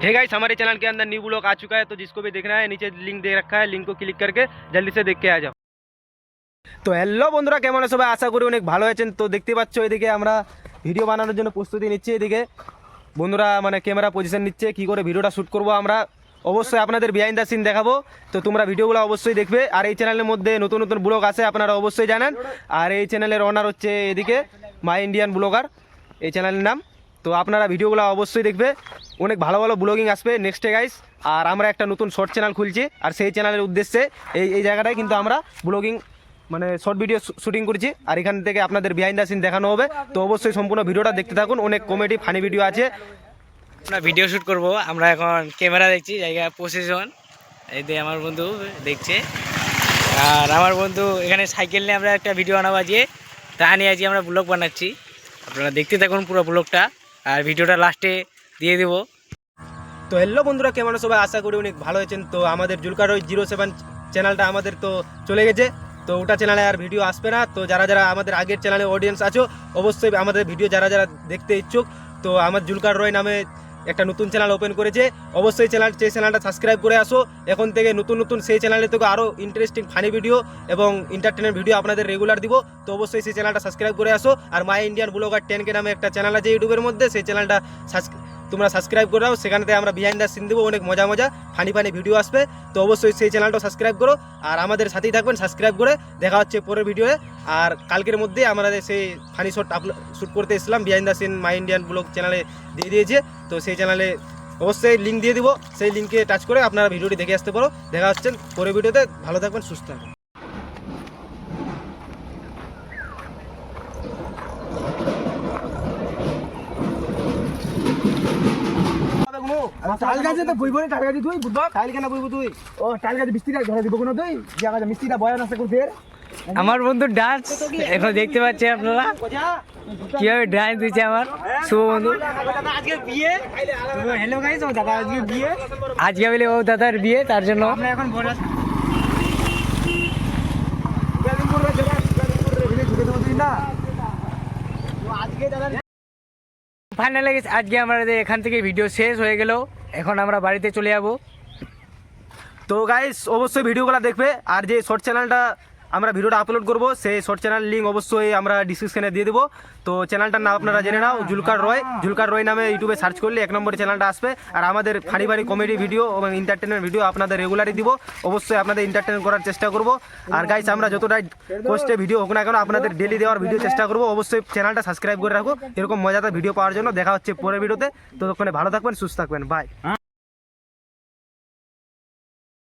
है गाइस हमारे चैनल के अंदर न्यू ब्लॉग आ चुका है तो जिसको भी देखना है नीचे लिंक दे रखा है लिंक को क्लिक करके जल्दी से देख के आ जाओ তো হ্যালো বন্ধুরা কেমন আছে সবাই আশা করি অনেক ভালো আছেন তো দেখতে পাচ্ছ এদিকে আমরা ভিডিও বানানোর জন্য প্রস্তুতি নিচ্ছি এদিকে বন্ধুরা মানে ক্যামেরা পজিশন নিচ্ছে কি করে ভিডিওটা শ্যুট করব আমরা অবশ্যই আপনাদের বিহাইন্ড দ্য সিন দেখাবো তো তোমরা ভিডিওগুলো অবশ্যই দেখবে আর এই চ্যানেলের মধ্যে নতুন নতুন ব্লগ আছে আপনারা অবশ্যই জানেন আর এই চ্যানেলের অনার হচ্ছে এদিকে মাই ইন্ডিয়ান ব্লগার এই চ্যানেলের নাম তো আপনারা ভিডিওগুলো অবশ্যই দেখবে। অনেক ভালো ভালো ব্লগিং আসবে নেক্সটে গাইস আর আমরা একটা নতুন শর্ট চ্যানেল খুলছি। আর সেই চ্যানেলের উদ্দেশ্যে এই এই জায়গাটায় কিন্তু আমরা ব্লগিং মানে শর্ট ভিডিও শুটিং করছি। আর এখান থেকে আপনাদের বিহাইন্ড দ্য সিন দেখানো হবে। তো অবশ্যই সম্পূর্ণ ভিডিওটা দেখতে থাকুন। অনেক কমেডি ফানি ভিডিও আছে। আমরা ভিডিও শ্যুট করব। আমরা এখন ক্যামেরা দেখছি, জায়গা পজিশন এই যে আমার বন্ধু দেখছে। আর আমার বন্ধু এখানে সাইকেল নিয়ে আমরা একটা ভিডিও বানাবো আজকে। তা নিয়ে আজকে আমরা ব্লগ বানাচ্ছি। আপনারা দেখতে থাকুন পুরো ব্লগটা আর ভিডিওটা লাস্টে দিয়ে দেবো। তো হ্যালো বন্ধুরা, কেমন সবাই আশা করি অনেক ভালো হয়েছেন তো আমাদের জুলকার ওই জিরো সেভেন চ্যানেলটা আমাদের তো চলে গেছে। তো ওটা চ্যানেলে আর ভিডিও আসবে না। তো যারা যারা আমাদের আগের চ্যানেলে অডিয়েন্স আছো, অবশ্যই আমাদের ভিডিও যারা যারা দেখতে ইচ্ছুক, তো আমার জুলকার রয় নামে একটা নতুন চ্যানেল ওপেন করেছে, অবশ্যই চ্যানেল সেই চ্যানেলটা সাবস্ক্রাইব করে আসো। এখন থেকে নতুন নতুন সেই চ্যানেলে থেকে আরও ইন্টারেস্টিং ফানি ভিডিও এবং এন্টারটেনমেন্ট ভিডিও আপনাদের রেগুলার দিব। তো অবশ্যই সেই চ্যানেলটা সাবস্ক্রাইব করে আসো। আর মাই ইন্ডিয়ান ব্লগার টেনকে নামে একটা চ্যানেল আছে ইউটিউবের মধ্যে, সেই চ্যানেলটা তোমরা সাবস্ক্রাইব করে দাও সেখানে আমরা বিহাইন্ড দ্য সিন দেবো, অনেক মজা মজা ফানি ফানি ভিডিও আসবে। তো অবশ্যই সেই চ্যানেলটাও সাবস্ক্রাইব করো, আর আমাদের সাথেই থাকবেন সাবস্ক্রাইব করে দেখা হচ্ছে পরের ভিডিওয়ে আর কালকের মধ্যে আমরা সেই ফানি শট আপলোড শ্যুট করতে এসেছিলাম behind the scene my Indian blog চ্যানেলে দিয়ে দিয়েছে। তো সেই চ্যানেলে অবশ্যই লিঙ্ক দিয়ে দিব, সেই লিঙ্কে টাচ করে আপনারা ভিডিওটি দেখে আসতে পারো। দেখা হচ্ছে পরের ভিডিওতে ভালো থাকবেন, সুস্থ থাকবেন। টাইল গাছে তো বইব না টাইল গাছে তুই বুঝবা কেন তুই। ও টাইল গাছে মিস্ত্রিটা ধরে দিব কোনো তুই। যে আমাদের মিস্ত্রিটা বয়ান আছে করতে আমার বন্ধু ডান্স এখন দেখতে পাচ্ছি আপনারা। কীভাবে ডান্স দিচ্ছে আমার শুভ বন্ধু। আজকে বিয়ে। হ্যালো গাইস ও দাদা আজকে বিয়ে। আজকে বলে ও দাদার বিয়ে তার জন্য। আমরা এখন বড় আজকে দাদা ফাইনালি আজকে আমাদের এখান থেকে ভিডিও শেষ হয়ে গেল, এখন আমরা বাড়িতে চলে যাব। তো গাইস অবশ্যই ভিডিওগুলো দেখবে, আর যে শর্ট চ্যানেলটা আমরা ভিডিওটা আপলোড করব। সেই শর্ট চ্যানেল লিঙ্ক অবশ্যই আমরা ডিসক্রিপশনে দিয়ে দেবো। তো চ্যানেলটার নাম আপনারা জেনে নাও, জুলকার রয়। জুলকার রয় নামে ইউটিউবে সার্চ করলে এক নম্বরে চ্যানেলটা আসবে। আর আমাদের ফানি ফানি কমেডি ভিডিও এবং এন্টারটেনমেন্ট ভিডিও আপনাদের রেগুলারই দিব। অবশ্যই আপনাদের এন্টারটেন করার চেষ্টা করব। আর গাইস আমরা যতটাই কষ্টে ভিডিও হোক না কেন, আপনাদের ডেলি দেওয়ার ভিডিও চেষ্টা করব। অবশ্যই চ্যানেলটা সাবস্ক্রাইব করে রাখো। এরকম মজাদার ভিডিও পাওয়ার জন্য দেখা হচ্ছে পরের ভিডিওতে ততক্ষণে ভালো থাকবেন, সুস্থ থাকবেন। বাই